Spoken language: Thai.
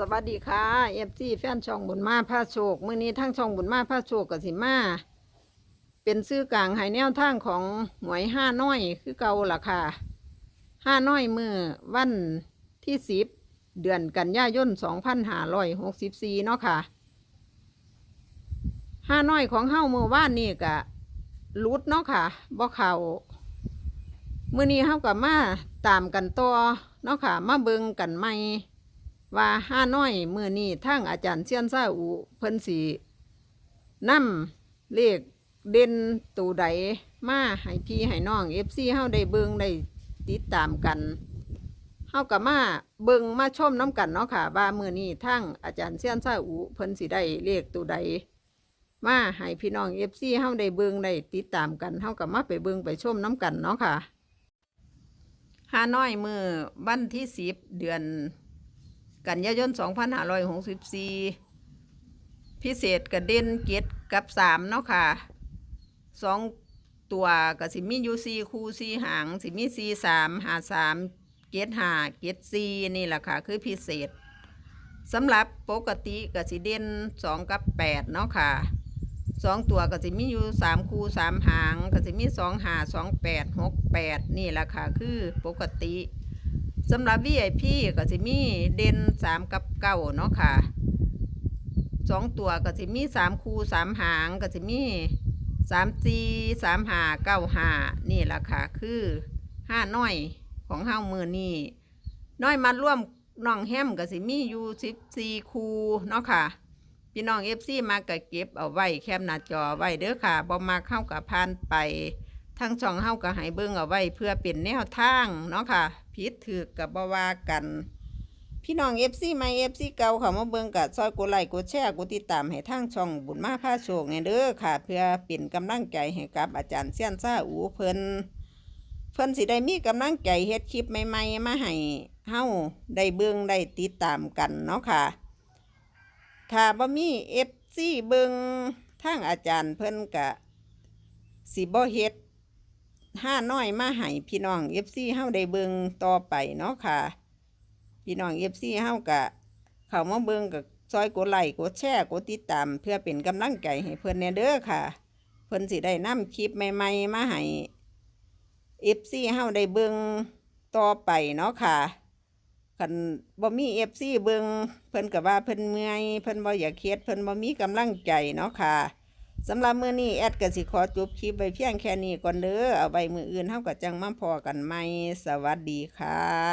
สวัสดีค่ะเอฟซีแฟนช่องบุญมาพาโชคมื้อนี้ทั้งช่องบุญมาพาโชคกับสิมาเป็นซื้อกลางหายแนวทางของหวยห้าน้อยคือเก่าล่ะค่ะห้าน้อยมือวันที่สิบเดือนกันยายนสองพันห้าร้อยหกสิบสี่เนาะค่ะห้าน้อยของเฮ้ามือว่านนี่กะรุดเนาะค่ะบ่เขามื้อนี้เฮากับมาตามกันต่อเนาะค่ะ มาเบิงกันใหม่ ว่าห้าน้อยมือนี้ทั้งอาจารย์เชียนซาอูเพิ่นสีนำเลขเด่นตูใดมาให้พี่ให้น้องเอฟซีเฮาได้เบิงได้ติดตามกันเฮากับมาเบิงมาชมน้ำกันเนาะค่ะ ว่ามือนี้ทั้งอาจารย์เชียนซาอูเพิ่นสิได้เลขตูใดมาให้พี่น้องเอฟซีเฮาได้เบิงได้ติดตามกันเฮากับมาไปเบิงไปชมน้ำกันเนาะค่ะห้าน้อยมือวันที่สิบเดือน กันยายน 2564 พิเศษกับเด่นเกตกับ 3 เนาะค่ะสองตัวกับสิมียู่4คู่4หาง สิมี4 3หา3เกตหาเกต4นี่แหละค่ะ คือพิเศษสำหรับปกติกับสิเด่น 2 กับ 8 เนาะค่ะสองตัวก็สิมีอยู่3คู่3หางก็สิมี2หา2 8 6 8นี่แหละค่ะ คือปกติ สำหรับ VIP ก็จะมีเด่นสามกับเก้าเนาะค่ะสองตัวก็จะมีสามคูสามหางก็จะมีสามจีสามหาเก้าหานี่แหละค่ะ คือห้าน้อยของห้ามือนี่น้อยมาร่วมน้องแฮมก็สิมีอยู่สิบสี่คูเนาะค่ะ พี่น้องเอฟซีมาก็เก็บเอาไว้แคมหน้าจอไว้เด้อค่ะบ่มาเข้ากับพานไป ทั้งช่องเฮาก็ให้เบิ่งเอาไว้เพื่อเป็นแนวทางเนาะค่ะผิดถือกับบ่ว่ากัน พี่น้อง FC ใหม่ FC เก่าเขามาเบิ่งกับซอยกดไลค์กดแชร์กดติดตามให้ทางช่องบุญมาพาโชคไงเด้อค่ะ เพื่อเป็นกำลังใจให้กับอาจารย์เซียนซ่าอูเพิ่นเพิ่นสิได้มีกำลังใจเฮ็ดคลิปใหม่ๆมาให้เฮาได้เบิ่งได้ติดตามกันเนาะค่ะถ้าบ่มี FC เบิ่งทางอาจารย์เพิ่นก็สิบ่เฮ็ด ห้าน้อยมาให้พี่น้องเอฟซีเฮาได้เบิงต่อไปเนาะค่ะ พี่น้องเอฟซีเฮากะ เข้ามาเบิงกับซอยกดไลค์กดแชร์กดติดตาม เพื่อเป็นกำลังใจให้เพิ่อนแนเด้อค่ะ เพิ่อนสิได้นำคลิปใหม่ๆมาให้เอฟซีเฮาได้เบิงต่อไปเนาะค่ะคันบ่มีเอฟซีเบิงเพิ่นก็ว่าเพิ่นเมื่อยเพิ่นบ่อยากเฮ็ดเพิ่นบ่มีกำลังใจเนาะค่ะ สำหรับมือนี้แอดก็สิขอจบคลิปไปเพียงแค่นี้ก่อนเด้อเอาไว้มืออื่นเท่ากับจังมาพอกันไหมสวัสดีค่ะ